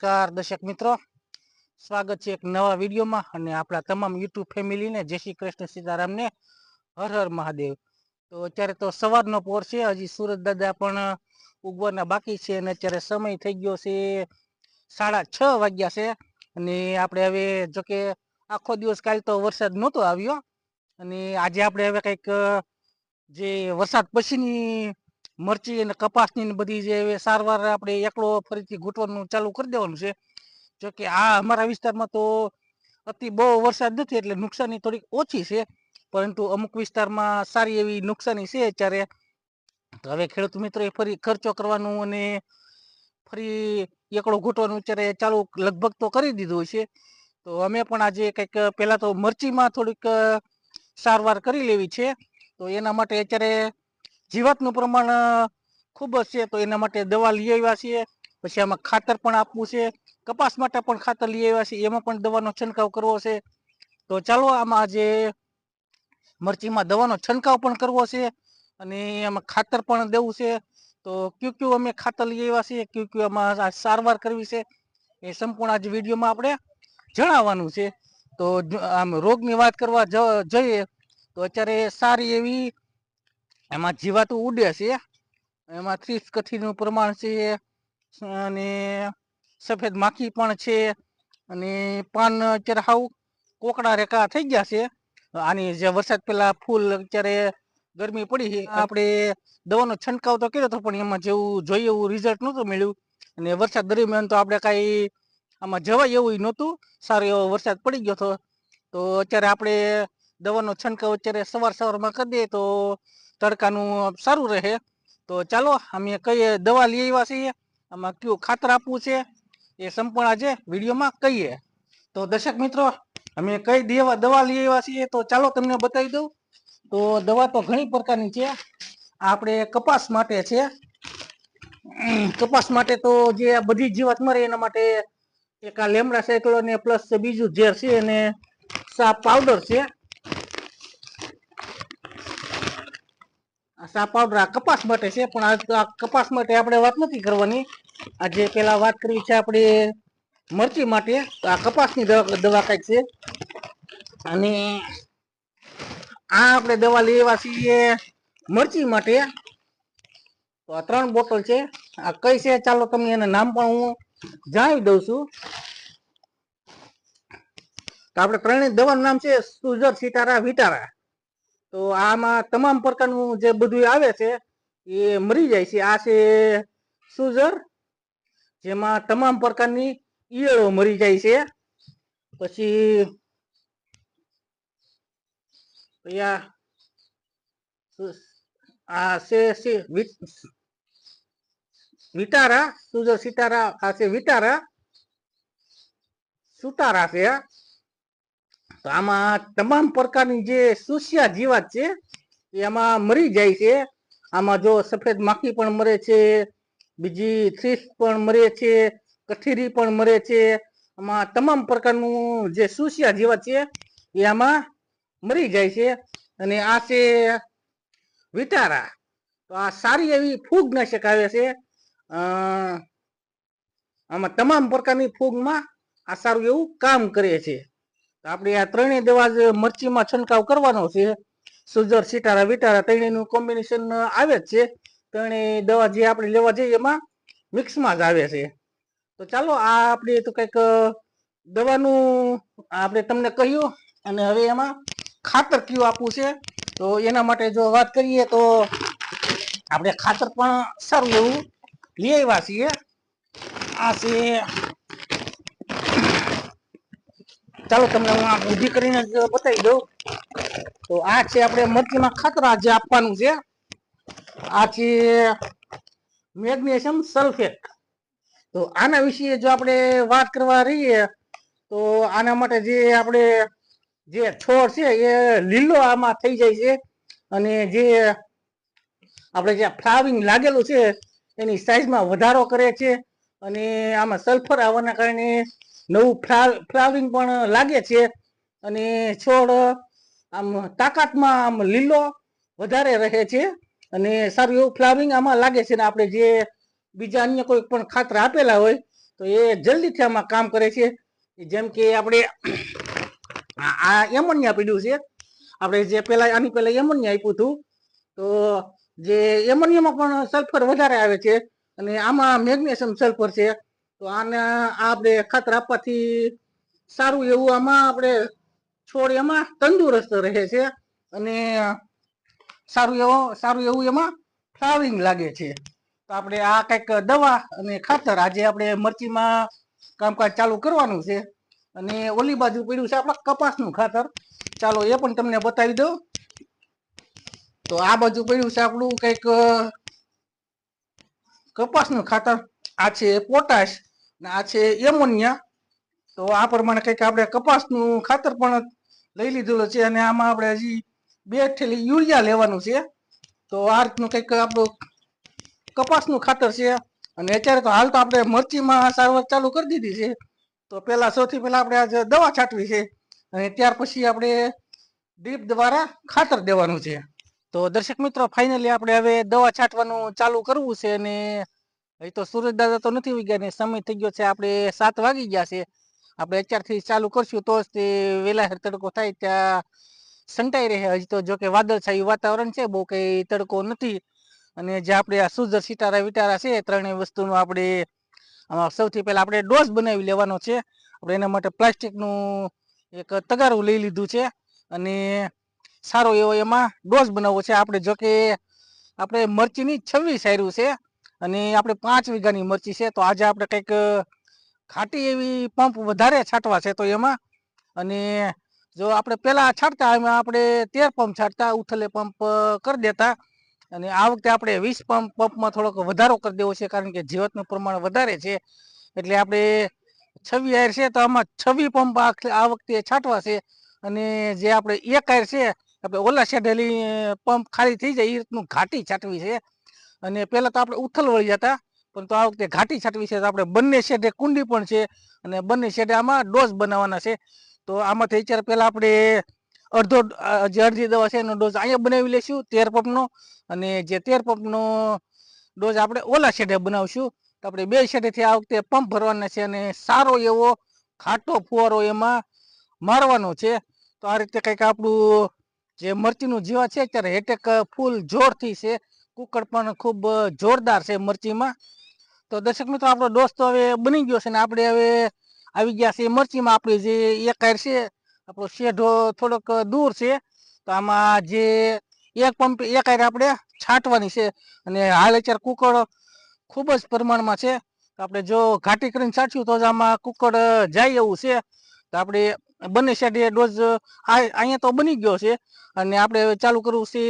નમસ્કાર દર્શક મિત્રો. સ્વાગત છે એક નવા વિડીયોમાં અને આપણા તમામ યુટ્યુબ ફેમિલીને જય શ્રી કૃષ્ણ સીતારામને, હર હર મહાદેવ. તો અત્યારે તો સવારનો પોર છે, હજી સુરત દાદા પણ ઉગવાના બાકી છે અને અત્યારે સમય થઈ ગયો છે સાડા છ વાગ્યા છે અને આપણે હવે જોકે આખો દિવસ કાલ તો વરસાદ નહોતો આવ્યો અને આજે આપણે હવે કંઈક જે વરસાદ પછીની મરચી અને કપાસની બધી જે સારવાર આપણે એકલો ફરીથી ઘૂંટવાનું ચાલુ કરી દેવાનું છે. જો કે આ અમારા વિસ્તારમાં તો અતિ બહુ વરસાદ નથી, એટલે નુકસાની થોડીક ઓછી છે. પરંતુ અમુક વિસ્તારમાં સારી એવી નુકસાની છે અત્યારે. તો હવે ખેડૂત મિત્રોએ ફરી ખર્ચો કરવાનું અને ફરી એકડો ઘૂંટવાનું અત્યારે ચાલુ લગભગ તો કરી દીધું છે તો અમે પણ આજે કંઈક પહેલાં તો મરચીમાં થોડીક સારવાર કરી લેવી છે. તો એના માટે અત્યારે જીવાતનું પ્રમાણ ખૂબ જ છે, તો એના માટે દવા લઈ આવ્યા છીએ. પછી આમાં ખાતર પણ આપવું છે. કપાસ માટે પણ ખાતર લઈ આવ્યા છીએ. એમાં પણ દવાનો છંટકાવ કરવો છે. તો ચાલો, આમાં આજે મરચીમાં દવાનો છંટકાવ પણ કરવો છે અને આમાં ખાતર પણ દેવું છે. તો ક્યુ ક્યુ અમે ખાતર લઈ આવ્યા છીએ. ક્યુ ક્યુ આમાં સારવાર કરવી છે. એ સંપૂર્ણ આજે વિડીયોમાં આપણે જણાવવાનું છે. તો આમ રોગની વાત કરવા જઈએ, તો અત્યારે સારી એવી એમાં જીવાતું ઉડે છે. એમાં ત્રીસ કથીનું પ્રમાણ છે અને સફેદ માખી પણ છે અને પાન અત્યારે હાવ કોકડા રેકા થઈ ગયા છે. આની જે વરસાદ પહેલા ફૂલ અત્યારે ગરમી પડી છે. આપણે દવાનો છંટકાવ તો કર્યો હતો પણ એમાં જેવું જોઈએ એવું રિઝલ્ટ નહોતું મળ્યું. અને વરસાદ દરમિયાન તો આપણે કાંઈ આમાં જવાય એવું નહોતું. સારો એવો વરસાદ પડી ગયો હતો. તો અત્યારે આપણે દવાનો છંટકાવ અત્યારે સવાર સવારમાં કરી દઈએ તો તડકાનું સારું રહે. તો ચાલો, અમે કઈ દવા લઈ આવ્યા છીએ, આમાં કયું ખાતર આપવું છે, એ સંપૂર્ણ આજે વિડીયોમાં કહીએ. તો દર્શક મિત્રો, અમે કઈ દેવા, દવા લઈ આવ્યા છીએ, તો ચાલો તમને બતાવી દઉં. તો દવા તો ઘણી પ્રકારની છે. આપણે કપાસ માટે છે. કપાસ માટે તો જે બધી જીવાત મરે એના માટે એક આ લેમડા સાયકલો ને પ્લસ બીજું ઝેર છે અને સા પાવડર છે. આ પાવડર કપાસ માટે છે, પણ આ કપાસ માટે આપણે વાત નથી કરવાની. આજે પેલા વાત કરવી છે આપણે મરચી માટે આ કપાસની દવા કંઈક છે. અને આ આપણે દવા લેવા છીએ મરચી માટે. તો આ ત્રણ બોટલ છે. આ કઈ છે, ચાલો તમને એના નામ પણ હું જણાવી દઉં છું. તો આપણે ત્રણેય દવાનું નામ છે, સુજર સિતારા વિટારા. તો આમાં તમામ પ્રકારનું જે બધું આવે છે, એ મરી જાય છે આ છે સુઝર જેમાં તમામ પ્રકારની ઈયળો મરી જાય છે પછી આ છે વિટારા સુઝર સિતારા આ છે વિટારા સુતારા છે. તો આમાં તમામ પ્રકારની જે સુસ્યા જીવાત છે, એ આમાં મરી જાય છે. આમાં જો સફેદ માખી પણ મરે છે, બીજી થ્રીસ પણ મરે છે કથીરી પણ મરે છે. આમાં તમામ પ્રકારનું જે સુસ્યા જીવાત છે, એ આમાં મરી જાય છે. અને આ છે વિટારા. તો આ સારી એવી ફૂગનાશક આવે છે. આમાં તમામ પ્રકારની ફૂગમાં આ સારું એવું કામ કરે છે. આપણે આ ત્રણેય દવા જે મરચીમાં છંટકાવ કરવાનો છે. સુજર, સિટારા, વિટારા ત્રણેયનું કોમ્બિનેશન આવે જ છે. ત્રણેય દવા જે આપણે લેવા જઈએ એમાં મિક્સમાં જ આવે છે. તો ચાલો આ આપણે તો કંઈક દવાનું આપણે તમને કહ્યું અને હવે એમાં ખાતર કયું આપવું છે. તો એના માટે જો વાત કરીએ તો આપણે ખાતર પણ સારું એવું લઈ આવ્યા છીએ. આ છે ચાલો તમને હું આ કરીને બતાવી દઉં. તો આ છે આપણે મરચીમાં ખાતર જે આપવાનું છે. આ છે મેગ્નેશિયમ સલ્ફેટ. તો આના વિશે જો આપણે વાત કરવા રહીએ, તો આના માટે જે આપણે જે છોડ છે એ લીલો આમાં થઈ જાય છે. અને જે આપણે જે ફ્લાવિંગ લાગેલું છે, એની સાઈઝમાં વધારો કરે છે. અને આમાં સલ્ફર આવવાના કારણે નવું ફ્લાવરિંગ પણ લાગે છે અને છોડ આમ તાકાતમાં આમ લીલો વધારે રહે છે અને સારું એવું ફ્લાવરિંગ આમાં લાગે છે ને આપણે જે બીજા અન્ય કોઈ પણ ખાતર આપેલા હોય તો એ જલ્દીથી આમાં કામ કરે છે. જેમ કે આપણે આ એમોનિયા પીડ્યું છે. આપણે જે પહેલાં આની પહેલાં એમોનિયા આપ્યું હતું. તો જે એમોનિયામાં પણ સલ્ફર વધારે આવે છે અને આમાં મેગ્નેશિયમ સલ્ફર છે. તો આને આપણે ખાતર આપવાથી સારું એવું આમાં આપણે છોડ એમાં તંદુરસ્ત રહે છે અને સારું એવો, સારું એવું એમાં ફ્લાવરિંગ લાગે છે. તો આપણે આ કંઈક દવા અને ખાતર આજે આપણે મરચીમાં કામકાજ ચાલુ કરવાનું છે અને ઓલી બાજુ પડ્યું છે આપણા કપાસનું ખાતર. ચાલો એ પણ તમને બતાવી દઉં. તો આ બાજુ પડ્યું છે આપણું કંઈક કપાસનું ખાતર. આ છે પોટાશ. આ છે એમોનિયા. તો આ પ્રમાણે કંઈક આપણે કપાસનું ખાતર પણ લઈ લીધેલું છે અને આમાં આપણે હજી બે ઠેલી યુરિયા લેવાનું છે. તો આ રીતનું કંઈક આપણું કપાસનું ખાતર છે. અને અત્યારે તો હાલ તો આપણે મરચીમાં સારવાર ચાલુ કરી દીધી છે. તો પહેલા સૌથી પહેલા આપણે આજે દવા છાંટવી છે. અને ત્યાર પછી આપણે ડ્રીપ દ્વારા ખાતર દેવાનું છે. તો દર્શક મિત્રો, ફાઇનલી આપણે હવે દવા છાંટવાનું ચાલુ કરવું છે અને હજી તો સુરજ દાદા તો નથી ઉગ્યા ને સમય થઈ ગયો છે, આપણે સાત વાગી ગયા છે. આપણે અત્યારથી ચાલુ કરશું તો જ તે વહેલા તડકો થાય ત્યાં સંટાઈ રહે. હજી તો જો કે વાદળછાયું વાતાવરણ છે, બહુ કંઈ તડકો નથી. અને જે આપણે આ સુજર સિતારા વિટારા છે ત્રણેય વસ્તુનો આપણે આમાં સૌથી પહેલાં આપણે ડોઝ બનાવી લેવાનો છે. આપણે એના માટે પ્લાસ્ટિકનું એક તગારું લઈ લીધું છે અને સારો એવો એમાં ડોઝ બનાવવો છે. આપણે જો કે આપણે મરચીની છવ્વીસ આર્યું છે. અને આપણે પાંચ વીઘાની મરચી છે, તો આજે આપણે કંઈક ખાટી એવી પંપ વધારે છાંટવા છે તો એમાં. અને જો આપણે પહેલાં છાંટતા એમાં આપણે તેર પંપ છાંટતા, ઉથલે પંપ કરી દેતા. અને આ વખતે આપણે વીસ પંપ, પંપમાં થોડોક વધારો કરી દેવો છે, કારણ કે જીવતનું પ્રમાણ વધારે છે. એટલે આપણે છવ્વી આયર છે, તો આમાં છવ્વી પંપ આ વખતે છાંટવા છે. અને જે આપણે એક આયર છે, આપણે ઓલા શેઢેલી પંપ ખાલી થઈ જાય એ રીતનું ઘાટી છાંટવી છે. અને પહેલાં તો આપણે ઉથલ વળી જતા પણ તો આ વખતે ઘાટી છાંટવી છે તો આપણે બંને શેડે કુંડી પણ છે અને બંને શેડે આમાં ડોઝ બનાવવાના છે. તો આમાંથી અત્યારે પહેલાં આપણે અડધો જે અડધી દવા છે એનો ડોઝ અહીંયા બનાવી લઈશું, તેર પંપનો અને જે તેર પંપનો ડોઝ આપણે ઓલા શેડે બનાવશું. તો આપણે બે શેડેથી આ વખતે પંપ ભરવાના છે અને સારો એવો ખાટો ફુવારો એમાં મારવાનો છે. તો આ રીતે કંઈક આપણું જે મરચીનું જીવા છે, અત્યારે હેટેક ફૂલ જોરથી છે. કુકડ પણ ખૂબ જોરદાર છે મરચીમાં. તો દર્શક મિત્રો, આપણો દોસ્ત હવે બની ગયો છે ને આપણે હવે આવી ગયા છે મરચીમાં. આપણી જે એક હાર છે, આપણો શેઢો થોડોક દૂર છે. તો આમાં જે એક પંપ, એકાયર આપણે છાંટવાની છે. અને હાલ અત્યારે કુકડ ખૂબ જ પ્રમાણમાં છે. આપણે જો ઘાટી કરીને છાંટ્યું તો જ આમાં કુકડ જાય એવું છે. તો આપણે બંને સાઈડે ડોઝ અહીંયા તો બની ગયો છે. અને આપણે ચાલુ કરવું છે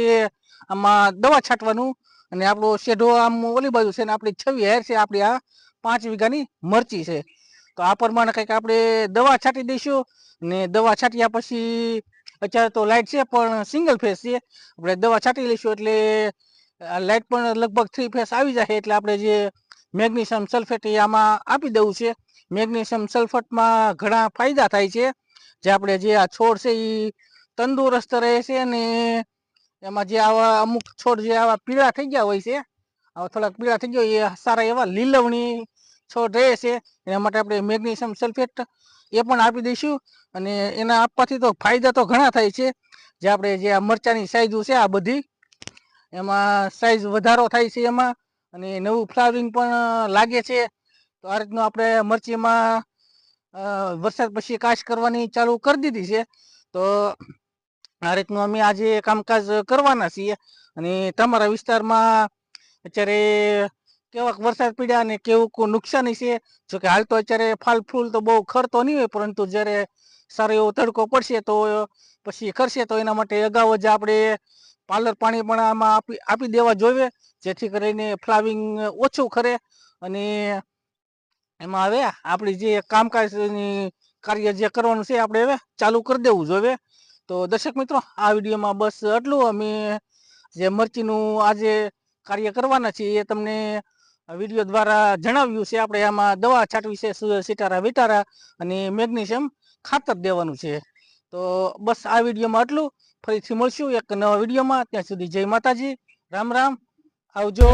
આમાં દવા છાંટવાનું. અને આપણો શેઢો આમ ઓલી બાજુ છે ને આપણી છવી હેર છે, આપણી આ પાંચ વીઘાની મરચી છે. તો આ પ્રમાણે કંઈક આપણે દવા છાંટી દઈશું. ને દવા છાંટ્યા પછી અત્યારે તો લાઇટ છે, પણ સિંગલ ફેસ છે. આપણે દવા છાંટી લઈશું એટલે લાઇટ પણ લગભગ થ્રી ફેસ આવી જશે. એટલે આપણે જે મેગ્નેશિયમ સલ્ફેટ એ આમાં આપી દેવું છે. મેગ્નેશિયમ સલ્ફેટમાં ઘણા ફાયદા થાય છે. જે આપણે જે આ છોડ છે એ તંદુરસ્ત રહે છે અને એમાં જે આવા અમુક છોડ જે આવા પીળા થઈ ગયા હોય છે, આવા થોડાક પીળા થઈ ગયા એ સારા એવા લીલવણી છોડ રહે છે. એના માટે આપણે મેગ્નેશિયમ સલ્ફેટ એ પણ આપી દઈશું અને એના આપવાથી તો ફાયદા તો ઘણા થાય છે. જે આપણે જે આ મરચાની સાઈઝ છે આ બધી, એમાં સાઈઝ વધારો થાય છે એમાં અને નવું ફ્લાવરિંગ પણ લાગે છે. તો આ રીતનું આપણે મરચીમાં વરસાદ પછી કાશ કરવાની ચાલુ કરી દીધી છે. તો આ રીતનું અમે આજે કામકાજ કરવાના છીએ અને તમારા વિસ્તારમાં અત્યારે કેવાક વરસાદ પડ્યા અને કેવું નુકસાની છે? જો કે હાલ તો અત્યારે ફાલ ફૂલ તો બહુ ખરતો નહીં હોય, પરંતુ જ્યારે સારો એવો તડકો પડશે તો પછી ખરશે તો એના માટે અગાઉ જ આપણે પાર્લર પાણી પણ આમાં આપી આપી દેવા જોઈએ, જેથી કરીને ફ્લાવિંગ ઓછું ખરે અને એમાં હવે આપણી જે કામકાજની કાર્ય જે કરવાનું છે આપણે હવે ચાલુ કરી દેવું જોઈએ તો દર્શક મિત્રો, આ વિડીયોમાં બસ આટલું. અમે જે મરચીનું આજે કાર્ય કરવાના છીએ એ તમને વીડિયો દ્વારા જણાવ્યું છે. આપણે આમાં દવા છાંટવી છે સિટારા વિટારા અને મેગ્નેશિયમ ખાતર દેવાનું છે. તો બસ આ વિડીયોમાં આટલું. ફરીથી મળશું એક નવા વિડીયોમાં. ત્યાં સુધી જય માતાજી. રામ રામ. આવજો.